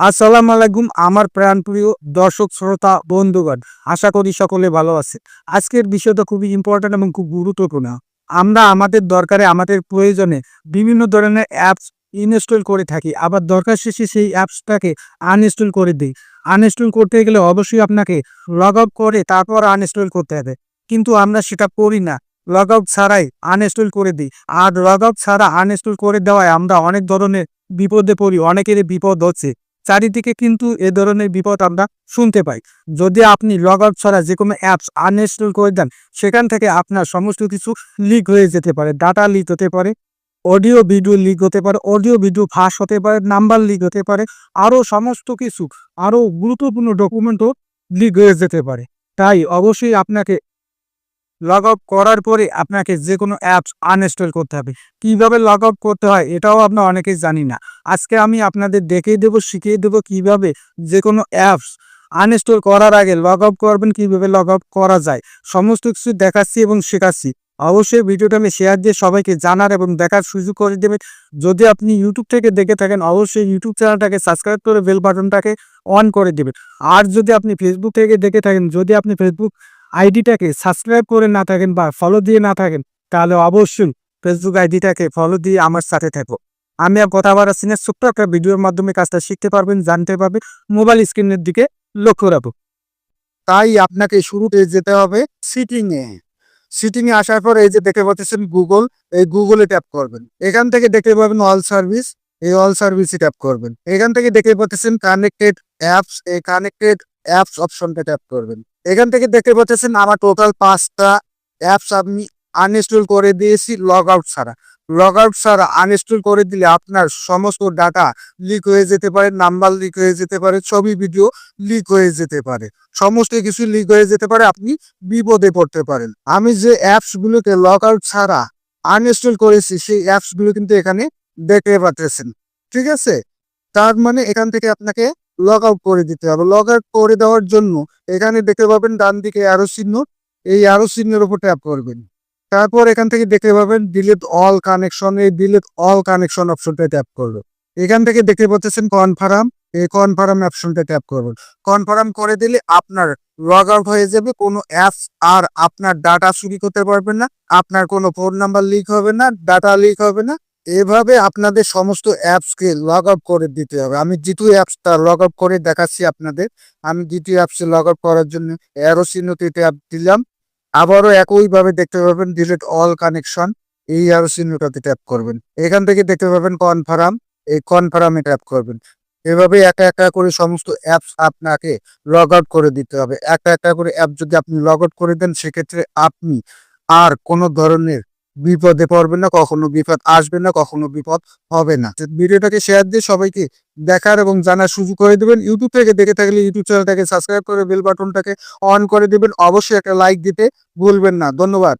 আসসালামু আলাইকুম, আমার প্রাণপ্রিয় দর্শক, শ্রোতা, বন্ধুগণ। আশা করি সকলে ভালো আছে আজকের বিষয়টা খুবই ইম্পর্ট্যান্ট এবং খুব গুরুত্বপূর্ণ। আমরা আমাদের দরকারে, আমাদের প্রয়োজনে বিভিন্ন ধরনের অ্যাপস ইনস্টল করে থাকি। আবার দরকার শেষে সেই অ্যাপসটাকে আনইনস্টল করে দিই। আনইনস্টল করতে গেলে অবশ্যই আপনাকে লগ আউট করে তারপর আনইনস্টল করতে হবে। কিন্তু আমরা সেটা করি না। লগ আউট ছাড়াই আনইনস্টল করে দিই। আর লগ আউট ছাড়া আনইনস্টল করে দেওয়ায় আমরা অনেক ধরনের বিপদে পড়ি, অনেকেরই বিপদ হচ্ছে। চারিদিকে কিন্তু এ ধরনের বিপদ আমরা শুনতে পাই। যদি আপনি লগ আউট ছাড়া যে কোনো অ্যাপস আনইনস্টল করে দেন, সেখান থেকে আপনার সমস্ত কিছু লিক হয়ে যেতে পারে ডাটা লিক হতে পারে অডিও ভিডিও লিক হতে পারে অডিও ভিডিও ফাঁস হতে পারে নাম্বার লিক হতে পারে আরও সমস্ত কিছু আরও গুরুত্বপূর্ণ ডকুমেন্টও লিক হয়ে যেতে পারে। তাই অবশ্যই আপনাকে লগ আউট করার পরে আপনাকে যে কোনো অ্যাপস আনইনস্টল করতে হবে। কীভাবে লগ আউট করতে হয় এটাও আমরা অনেকেই জানি না। আজকে আমি আপনাদের দেখিয়ে দেবো, শিখিয়ে দেবো কীভাবে যে কোনো অ্যাপস আনইনস্টল করার আগে লগ আউট করবেন, কীভাবে লগ আউট করা যায়। সমস্ত কিছু দেখাচ্ছি এবং শেখাচ্ছি। অবশ্যই ভিডিওটা আমি শেয়ার দিয়ে সবাইকে জানার এবং দেখার সুযোগ করে দেবেন। যদি আপনি ইউটিউব থেকে দেখে থাকেন, অবশ্যই ইউটিউব চ্যানেলটাকে সাবস্ক্রাইব করে বেল বাটনটাকে অন করে দেবেন। আর যদি আপনি ফেসবুক থেকে দেখে থাকেন, যদি আপনি ফেসবুক আইডিটাকে সাবস্ক্রাইব করে না থাকেন বা ফলো দিয়ে না থাকেন, তাহলে অবশ্যই ফেসবুক আইডিটাকে ফলো দিয়ে আমার সাথে থাকো। আমি আর কথা বাড়াচ্ছি না ছোট্ট একটা ভিডিওর মাধ্যমে কাজটা শিখতে পারবেন, জানতে পারবেন মোবাইল স্ক্রিনের দিকে লক্ষ্য রাখব তাই আপনাকে শুরুতে যেতে হবে সিটিংয়ে এ। সিটিং এ আসার পর এই যে দেখতে পাচ্ছেন গুগল এই গুগলে ট্যাপ করবেন। এখান থেকে দেখতে পাবেন অল সার্ভিস এই অল সার্ভিসে ট্যাপ করবেন। এখান থেকে দেখতে পাচ্ছেন কানেক্টেড অ্যাপস এই কানেক্টেড অ্যাপস অপশনটা ট্যাপ করবেন। এখান থেকে দেখতে পাচ্ছেন আমার টোটাল পাঁচটা অ্যাপস আমি আনইনস্টল করে দিয়েছি লগ আউট ছাড়া। লগ আউট ছাড়া আনইনস্টল করে দিলে আপনার সমস্ত ডাটা লিক হয়ে যেতে পারে নাম্বার লিক হয়ে যেতে পারে, ছবি ভিডিও লিক হয়ে যেতে পারে। সমস্ত কিছু লিক হয়ে যেতে পারে, আপনি বিপদে পড়তে পারেন। আমি যে অ্যাপসগুলোকে লগ আউট ছাড়া আনইনস্টল করেছি, সেই অ্যাপসগুলো কিন্তু এখানে দেখতে পাচ্ছেন। ঠিক আছে? তার মানে এখান থেকে আপনাকে লগ আউট করে দিতে হবে। লগ আউট করে দেওয়ার জন্য এখানে দেখতে পাবেন ডান দিকে আরও চিহ্ন। এই আরও চিহ্নের উপর ট্যাপ করবেন। তারপর এখান থেকে দেখতে পাবেন ডিলিট অল কানেকশন এই ডিলিট অল কানেকশন অপশনটা ট্যাপ করবেন এখান থেকে দেখতে পাচ্ছেন কনফার্ম এই কনফার্ম অপশনটা ট্যাপ করবেন কনফার্ম করে দিলে আপনার লগ আউট হয়ে যাবে, কোনো অ্যাপস আর আপনার ডাটা চুরি করতে পারবেন না। আপনার কোনো ফোন নাম্বার লিক হবে না ডাটা লিক হবে না। এভাবে আপনাদের সমস্ত অ্যাপসকে লগ আউট করে দিতে হবে। আমি দ্বিতীয় অ্যাপসটা লগ আউট করে দেখাচ্ছি আপনাদের। আমি দ্বিতীয় অ্যাপসে লগ আউট করার জন্য অ্যারো চিহ্নতে ট্যাপ দিলাম। আবারও একইভাবে দেখতে পাবেন ডিলিট অল কানেকশন এই অ্যারো চিহ্নটাতে ট্যাপ করবেন। এখান থেকে দেখতে পাবেন কনফার্ম এই কনফার্মে ট্যাপ করবেন। এভাবে একা একা করে সমস্ত অ্যাপস আপনাকে লগ আউট করে দিতে হবে। একটা একটা করে অ্যাপ যদি আপনি লগ আউট করে দেন, সেক্ষেত্রে আপনি আর কোনো ধরনের বিপদে পড়বেন না, কখনো বিপদ আসবে না, কখনো বিপদ হবে না। ভিডিওটাকে শেয়ার দিয়ে সবাইকে দেখার এবং জানার সুযোগ করে দেবেন। ইউটিউব থেকে দেখে থাকলে ইউটিউব চ্যানেলটাকে সাবস্ক্রাইব করে বেল বাটনটাকে অন করে দেবেন। অবশ্যই একটা লাইক দিতে ভুলবেন না। ধন্যবাদ।